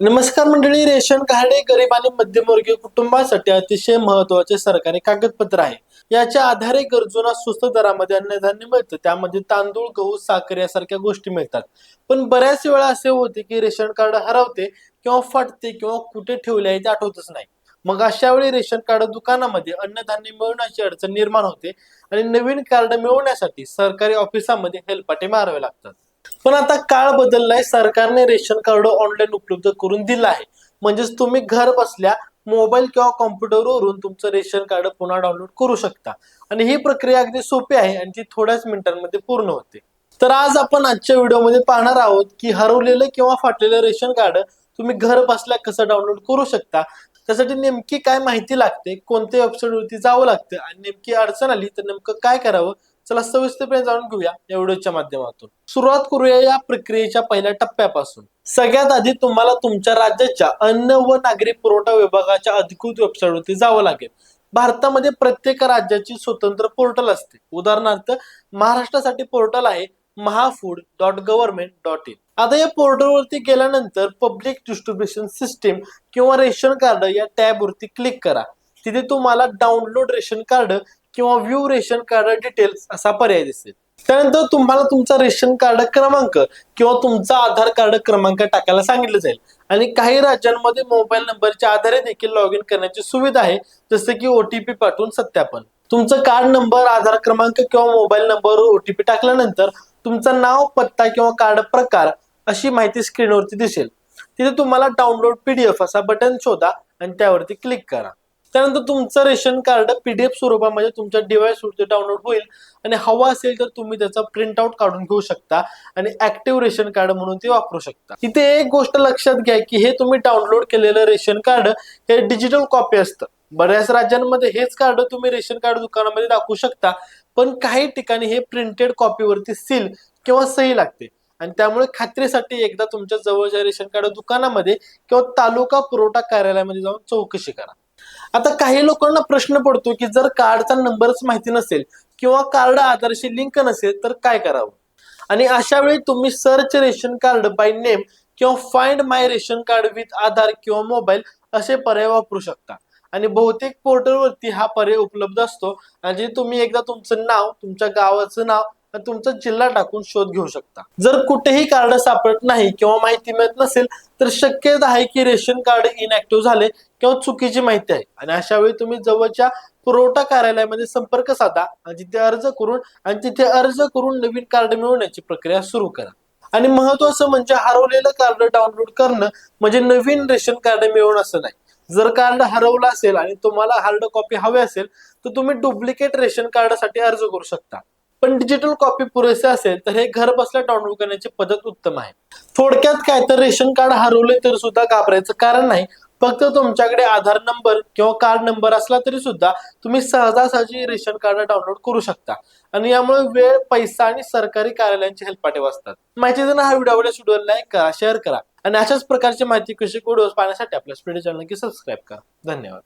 नमस्कार मंडळी ration card हे गरीब आणि मध्यमवर्गीय कुटुंबासाठी अतिशय महत्त्वाचे सरकारी कागदपत्र आहे. याच्या आधारे गरजूंना स्वस्त दरामध्ये अन्नधान्य मिळतं. त्यामध्ये तांदूळ गहू साखर यासारख्या गोष्टी मिळतात. पण बऱ्याच वेळा असे होते की रेशन कार्ड हरवते किंवा फाटते किंवा कुठे ठेवले आहे ते आठवतच नाही. मग अशा वेळी रेशन कार्ड दुकानामध्ये अन्नधान्य मिळवण्याची अडचण निर्माण होते आणि नवीन कार्ड मिळवण्यासाठी सरकारी ऑफिसामध्ये हेलपाटे मारावे लागतात. पण आता काळ बदललाय सरकारने रेशन कार्ड ऑनलाईन उपलब्ध करून दिलं आहे. म्हणजेच तुम्ही घर बसल्या मोबाईल किंवा कॉम्प्युटरवरून तुमचं रेशन कार्ड पुन्हा डाउनलोड करू शकता. आणि ही प्रक्रिया अगदी सोपी आहे आणि ती थोड्याच मिनिटांमध्ये पूर्ण होते. तर आज आपण आजच्या व्हिडिओमध्ये पाहणार आहोत की हरवलेलं किंवा फाटलेलं रेशन कार्ड तुम्ही घर बसल्या कसं डाउनलोड करू शकता त्यासाठी नेमकी काय माहिती लागते कोणत्या वेबसाईटवरती जावं लागतं आणि नेमकी अडचण आली तर नेमकं काय करावं चला सविस्तरपणे जाणून घेऊया या व्हिडिओच्या माध्यमातून. सुरुवात करूया या प्रक्रियेच्या पहिल्या टप्प्यापासून. सगळ्यात आधी तुम्हाला तुमच्या राज्याच्या अन्न व नागरी पुरवठा विभागाच्या अधिकृत वेबसाईटवरती जावं लागेल. भारतामध्ये प्रत्येक राज्याची स्वतंत्र पोर्टल असते. उदाहरणार्थ महाराष्ट्रासाठी पोर्टल आहे Mahafood dot government dot in आता या पोर्टलवरती गेल्यानंतर पब्लिक डिस्ट्रीब्युशन सिस्टीम किंवा रेशन कार्ड या टॅब वरती क्लिक करा. तिथे तुम्हाला डाउनलोड रेशन कार्ड किंवा व्ह्यू रेशन कार्ड डिटेल्स असा पर्याय दिसेल. त्यानंतर तुम्हाला तुमचा रेशन कार्ड क्रमांक किंवा तुमचा आधार कार्ड क्रमांक टाकायला सांगितलं जाईल. आणि काही राज्यांमध्ये मोबाईल नंबरच्या आधारे देखील लॉग इन करण्याची सुविधा आहे. जसं की ओटीपी पाठवून सत्यापन. तुमचं कार्ड नंबर आधार क्रमांक किंवा मोबाईल नंबरवर ओटीपी टाकल्यानंतर तुमचं नाव पत्ता किंवा कार्ड प्रकार अशी माहिती स्क्रीनवरती दिसेल. तिथे तुम्हाला डाउनलोड पीडीएफ असा बटन शोधा आणि त्यावरती क्लिक करा. त्यानंतर तुमचं रेशन कार्ड पीडीएफ स्वरूपामध्ये तुमच्या डिव्हाइसवरती डाउनलोड होईल. आणि हवा असेल तर तुम्ही त्याचा प्रिंट आउट काढून घेऊ शकता आणि ऍक्टिव्ह रेशन कार्ड म्हणून ते वापरू शकता. इथे एक गोष्ट लक्षात घ्या की हे तुम्ही डाउनलोड केलेलं रेशन कार्ड हे डिजिटल कॉपी असतं. बऱ्याच राज्यांमध्ये हेच कार्ड तुम्ही रेशन कार्ड दुकानामध्ये दाखवू शकता पण काही ठिकाणी हे प्रिंटेड कॉपीवरती सील किंवा सही लागते. आणि त्यामुळे खात्रीसाठी एकदा तुमच्या जवळच्या रेशन कार्ड दुकानामध्ये किंवा तालुका पुरवठा कार्यालयामध्ये जाऊन चौकशी करा. आता काही लोकांना प्रश्न पडतो की जर कार्डचा नंबरच माहिती नसेल किंवा कार्ड आधारशी लिंक नसेल तर काय करावं? आणि अशा वेळी तुम्ही search ration card by name किंवा find my ration card with Aadhaar किंवा मोबाईल असे पर्याय वापरू शकता. आणि बहुतेक पोर्टलवरती हा पर्याय उपलब्ध असतो. आणि जे तुम्ही एकदा तुमचं नाव तुमच्या गावाचं नाव तुमचा जिल्हा टाकून शोध घेऊ शकता. जर कुठेही कार्ड सापडत नाही किंवा माहिती मिळत नसेल तर शक्यता आहे की रेशन कार्ड इनॅक्टिव्ह झाले किंवा चुकीची माहिती आहे. आणि अशा वेळी तुम्ही जवळच्या पुरवठा कार्यालयामध्ये संपर्क साधा आणि तिथे अर्ज करून आणि तिथे अर्ज करून नवीन कार्ड मिळवण्याची प्रक्रिया सुरू करा. आणि महत्वाचं म्हणजे हरवलेलं कार्ड डाउनलोड करणं म्हणजे नवीन रेशन कार्ड मिळवणं असं नाही. जर कार्ड हरवलं असेल आणि तुम्हाला हार्ड कॉपी हवी असेल तर तुम्ही डुप्लिकेट रेशन कार्डसाठी अर्ज करू शकता. पण डिजिटल कॉपी पुरेसे असेल तर हे घर बसल्या डाउनलोड करण्याची पद्धत उत्तम आहे. थोडक्यात काय तर रेशन कार्ड हरवले तर सुद्धा घाबरायचं कारण नाही. फक्त तुमच्याकडे आधार नंबर किंवा कार्ड नंबर असला तरी सुद्धा तुम्ही सहजासहजी रेशन कार्ड डाउनलोड करू शकता. आणि यामुळे वेळ पैसा आणि सरकारी कार्यालयांची हेल्पाटे वाचतात. माहिती देणं हा व्हिडिओ आवडल्यास व्हिडिओ लाईक करा शेअर करा. आणि अशाच प्रकारची माहिती कशी व्हिडिओ पाहण्यासाठी आपल्या स्पीड चॅनल की सबस्क्राईब करा. धन्यवाद.